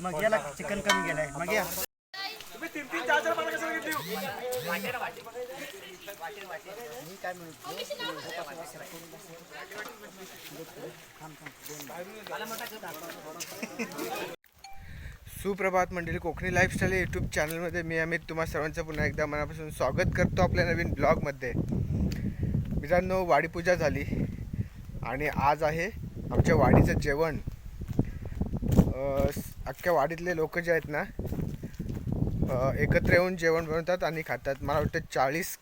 मग याला चिकन कमी गेलंय मग या. सुप्रभात मंडळी कोकणी लाईफस्टाईल यूट्यूब चॅनलमध्ये मी अमित तुम्हा सर्वांचं पुन्हा एकदा मनापासून स्वागत करतो आपल्या नवीन ब्लॉगमध्ये मित्रांनो वाडीपूजा झाली आणि आज आहे आमच्या वाडीचं जेवण. अख्ख्या वाडीतले लोक जे आहेत ना एकत्र येऊन जेवण बनवतात आणि खातात. मला वाटतं चाळीस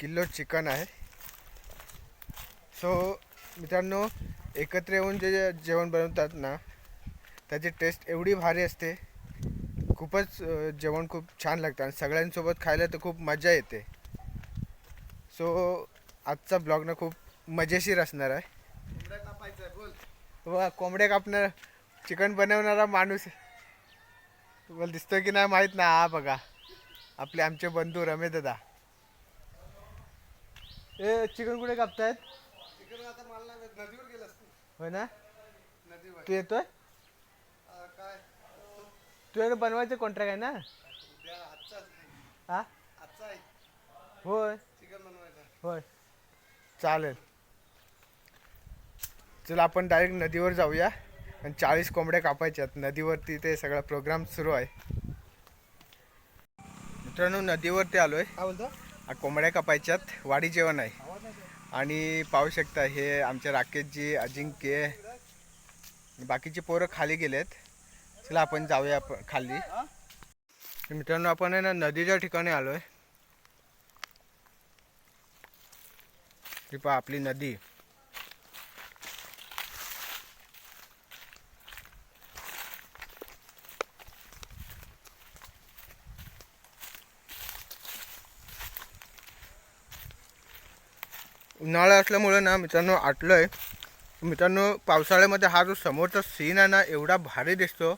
किलो चिकन आहे. सो मित्रांनो एकत्र येऊन जे जेवण बनवतात ना त्याची टेस्ट एवढी भारी असते. खूपच जेवण खूप छान लागतं आणि सगळ्यांसोबत खायला तर खूप मजा येते. सो आजचा ब्लॉग ना खूप मजेशीर असणार आहे. वा कोंबड्या कापणार. चिकन बनवणारा माणूस तुम्हाला दिसतोय की नाही माहीत ना हा बघा. आपले आमचे बंधू रमेश दादा. ए चिकन कुठे कापतायत? होय ना? तू येतोय? तुझ्याकडे बनवायचं कॉन्ट्रॅक्ट आहे ना? हा? होय. होय. चालेल. चला आपण डायरेक्ट नदीवर जाऊया. आणि चाळीस कोंबड्या कापायच्यात नदीवरती ते सगळा प्रोग्राम सुरू आहे. मित्रांनो नदीवरती आलोय. काय बोलतो? आ, कोंबड्या कापायच्यात वाडी जेवण आहे. आणि पाहू शकता हे आमचे राकेशजी अजिंक्य बाकीचे पोरं खाली गेलेत. चला आपण जाऊया आपण खाली. मित्रांनो आपण आहे ना नदीच्या ठिकाणी आलोय. ही पहा आपली नदी. उन्हाळा असल्यामुळं ना मित्रांनो आटलं आहे मित्रांनो पावसाळ्यामध्ये हा जो समोरचा सीन आहे ना एवढा भारी दिसतो.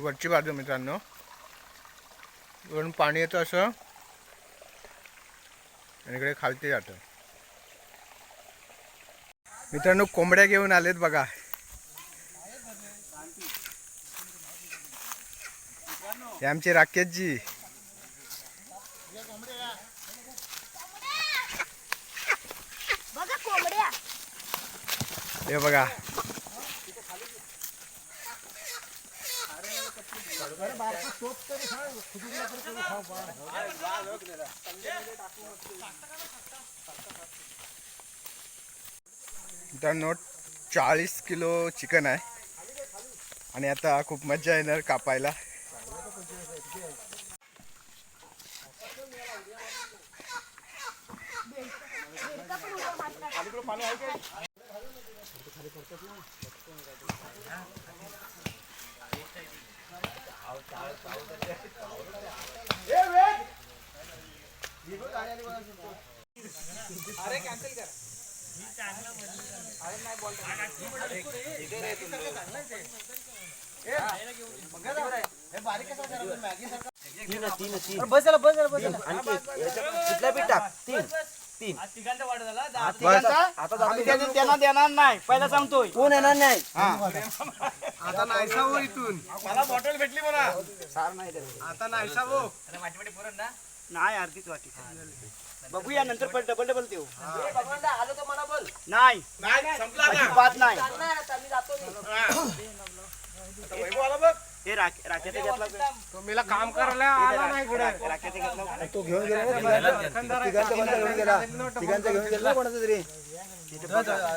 वरची बाजू मित्रांनो. वरून पाणी येतं असं. आणि इकडे खालती जातं. मित्रांनो कोंबड्या घेऊन आलेत बघा. हे आमचे राकेशजी. हे बघा. मित्रांनो चाळीस किलो चिकन आहे. आणि आता खूप मजा येणार कापायला. बस. झाला बस झाला बस झाला आणखी कुठल्या बी टाक तीन तीन बस आम्ही त्यांना त्यांना देणार नाही. पहिला सांगतोय. कोण येणार नाही? आता नाहीसा हो इथून. मला बॉटल भेटली मला सार नाही. आता नाहीसा हो. नाही अर्धीच वाटी. बघूया नंतर पण डबल डबल देऊ. नाही. अजिबात नाही. हे. राख- राखेचा घेतला तुम्हीला काम करायला आला नाही घेतला तो घेऊन गेला घेऊन कोणाचा तरी?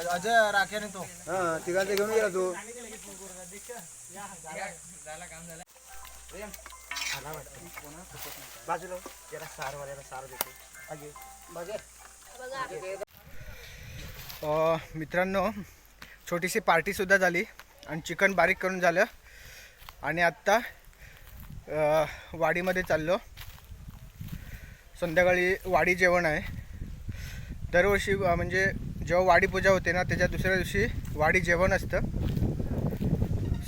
अजय राख्याने तो. हा तिघांचा घेऊन गेला तो. बाजूला जरा सार वाल्याला सार देतो मित्रांनो छोटीशी पार्टीसुद्धा झाली आणि चिकन बारीक करून झालं. आणि आत्ता वाडीमध्ये चाललो. संध्याकाळी वाडी जेवण आहे. दरवर्षी म्हणजे जेव्हा वाडी पूजा होते ना त्याच्या दुसऱ्या दिवशी वाडी जेवण असतं.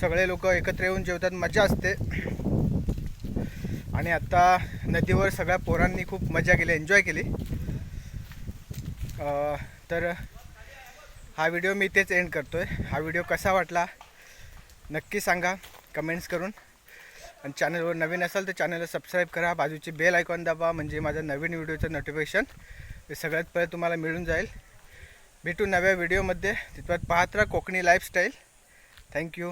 सगळे लोक एकत्र येऊन जेवतात मजा असते. आणि आता नदीवर सगळ्या पोरांनी खूप मजा केली एन्जॉय केली. तर हा व्हिडिओ मी इथेच एंड करतो आहे हा व्हिडिओ कसा वाटला नक्की सांगा कमेंट्स करून. आणि चॅनलवर नवीन असाल तर चॅनलला सबस्क्राईब करा बाजूची बेल आयकॉन दाबा म्हणजे माझा नवीन व्हिडिओचं नोटिफिकेशन हे सगळ्यात पहिले तुम्हाला मिळून जाईल. भेटू नव्या व्हिडिओमध्ये तिथपर्यंत पाहत राहा कोकणी लाईफस्टाईल थँक्यू